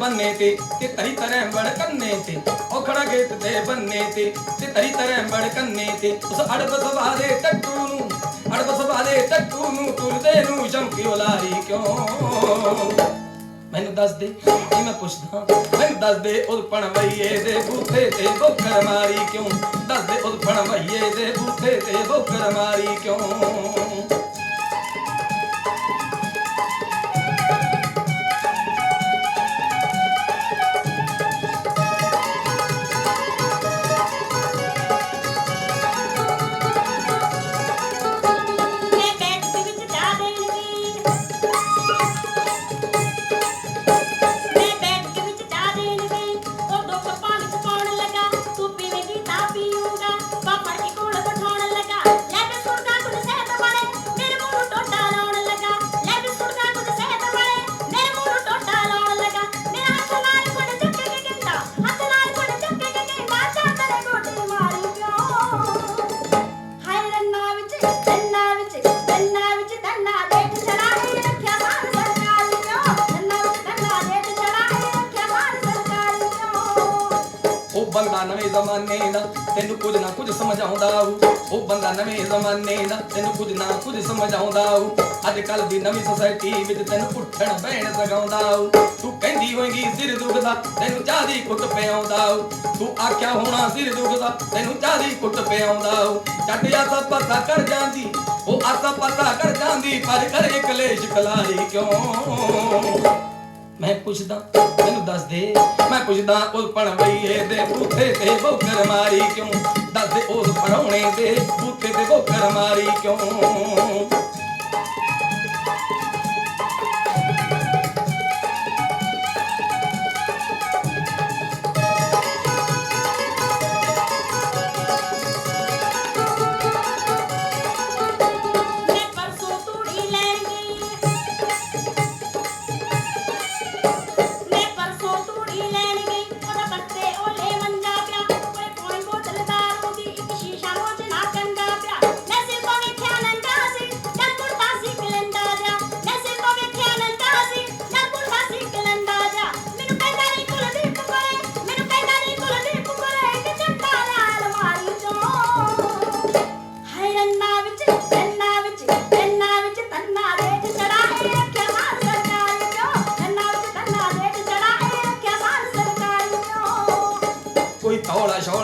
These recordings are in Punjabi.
ਬੰਨੇ ਤੇ ਤੇ ਤਰੀ ਤਰ੍ਹਾਂ ਬੜ ਕੰਨੇ ਤੇ। ਉਹ ਖੜਾ ਗੇਟ ਦੇ ਬੰਨੇ ਤੇ ਤੇ ਤਰੀ ਤਰ੍ਹਾਂ ਬੜ ਕੰਨੇ ਤੇ। ਉਸ ਅੜਬ ਸਵਾਰੇ ਟੱਟੂ ਨੂੰ, ਅੜਬ ਸਵਾਰੇ ਟੱਟੂ ਨੂੰ ਤੁਰਦੇ ਨੂੰ ਚਮਕੀ ਉਲਾਰੀ ਕਿਉਂ? ਮੈਨੂੰ ਦੱਸ ਦੇ ਕੀ ਮੈਂ ਪੁੱਛਦਾ, ਮੈਨੂੰ ਦੱਸ ਦੇ ਉਹ ਪਣਵਈਏ ਦੇ ਬੂਥੇ ਤੇ ਬੋਕਰ ਮਾਰੀ ਕਿਉਂ? ਦੱਸ ਦੇ ਉਹ ਪਣਵਈਏ ਦੇ ਬੂਥੇ ਤੇ ਬੋਕਰ ਮਾਰੀ ਕਿਉਂ? ਬੰਦਾ ਨਵੇਂ ਜ਼ਮਾਨੇ ਦਾ, ਤੈਨੂੰ ਕੁਝ ਨਾ ਕੁਝ ਸਮਝਾਉਂਦਾ ਊ। ਉਹ ਬੰਦਾ ਨਵੇਂ ਜ਼ਮਾਨੇ ਦਾ, ਤੈਨੂੰ ਕੁਝ ਨਾ ਕੁਝ ਸਮਝਾਉਂਦਾ ਊ। ਅੱਜ ਕੱਲ ਦੀ ਨਵੀਂ ਸੋਸਾਇਟੀ ਵਿੱਚ ਤੈਨੂੰ ਉੱਠਣ ਬਹਿਣ ਸਗਾਉਂਦਾ ਤੂੰ ਕਹਿੰਦੀ ਹੋਏਗੀ ਸਿਰ ਦੁਖਦਾ, ਤੈਨੂੰ ਚਾਹ ਦੀ ਕੁੱਟ ਪਿਆਉਂਦਾ ਤੂੰ ਆਖਿਆ ਹੋਣਾ ਸਿਰ ਦੁਖਦਾ, ਤੈਨੂੰ ਚਾਹ ਦੀ ਕੁੱਟ ਪਿਆਉਂਦਾ ਊ। ਆਸਾ ਪਾਸਾ ਕਰ ਜਾਂਦੀ, ਉਹ ਆਸਾ ਪਾਸਾ ਕਰ ਜਾਂਦੀ, ਪਰ ਕਰੇ ਕਲੇਸ਼ ਕਲਾਰੀ ਕਿਉਂ ਮੈਂ ਪੁੱਛਦਾ, ਮੈਨੂੰ ਦੱਸ ਦੇ। ਮੈਂ ਪੁੱਛਦਾ ਉਸ ਪਣਵਈਏ ਦੇ ਬੂਥੇ ਤੇ ਬੋਕਰ ਮਾਰੀ ਕਿਉਂ? ਦੱਸ ਦੇ ਉਸ ਪਰੌਣੇ ਦੇ ਬੂਥੇ ਤੇ ਬੋਕਰ ਮਾਰੀ ਕਿਉਂ?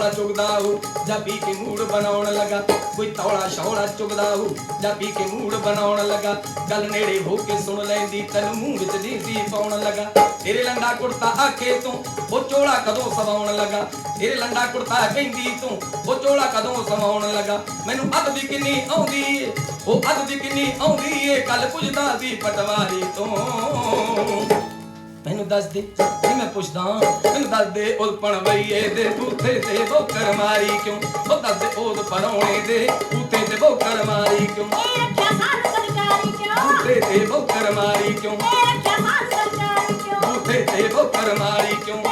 ਸ਼ੌਲਾ ਚੁਗਦਾ ਹੋ ਜਾਂ ਪੀ ਕੇ ਮੂਡ ਬਣਾਉਣ ਲੱਗਾ। ਕੋਈ ਤੌਲਾ ਸ਼ੌਲਾ ਚੁਗਦਾ ਹੋ ਜਾਂ ਪੀ ਕੇ ਮੂਡ ਬਣਾਉਣ ਲੱਗਾ। ਗੱਲ ਨੇੜੇ ਹੋ ਕੇ ਸੁਣ ਲੈਂਦੀ, ਤੈਨੂੰ ਮੂੰਹ ਵਿੱਚ ਨੀਂਦੀ ਪਾਉਣ ਲੱਗਾ। ਤੇਰੇ ਲੰਡਾ ਕੁੜਤਾ ਆਖੇ ਤੂੰ, ਉਹ ਚੋਲਾ ਕਦੋਂ ਸਵਾਉਣ ਲੱਗਾ? ਤੇਰੇ ਲੰਡਾ ਕੁੜਤਾ ਕਹਿੰਦੀ ਤੂੰ, ਉਹ ਚੋਲਾ ਕਦੋਂ ਸਵਾਉਣ ਲੱਗਾ? ਮੈਨੂੰ ਅੱਧ ਵੀ ਕਿੰਨੀ ਆਉਂਦੀ ਏ, ਉਹ ਅੱਧ ਵੀ ਕਿੰਨੀ ਆਉਂਦੀ ਏ ਕੱਲ ਪੁੱਜਦਾ ਸੀ ਪਟਵਾਰੀ ਤੋਂ। ਮੈਨੂੰ ਦੱਸ ਦੇ ਜੇ ਮੈਂ ਪੁੱਛਦਾ ਮੈਨੂੰ ਦੱਸ ਦੇ ਉਹ ਪਣਵਈਏ ਦੇ ਬੂਥੇ ਤੇ ਬੋਕਰ ਮਾਰੀ ਕਿਉਂ? ਉਹ ਦੱਸ ਦੇ ਉਹ ਪਰੌਣੇ ਦੇ ਬੂਥੇ ਤੇ ਬੋਕਰ ਮਾਰੀ ਕਿਉਂ? ਇਹ ਰੱਖਿਆ ਮਾਨ ਸਰਕਾਰੀ ਕਿਉਂ? ਬੂਥੇ ਤੇ ਬੋਕਰ ਮਾਰੀ ਕਿਉਂ? ਇਹ ਰੱਖਿਆ ਮਾਨ ਸਰਕਾਰੀ ਕਿਉਂ? ਬੂਥੇ ਤੇ ਬੋਕਰ ਮਾਰੀ ਕਿਉਂ?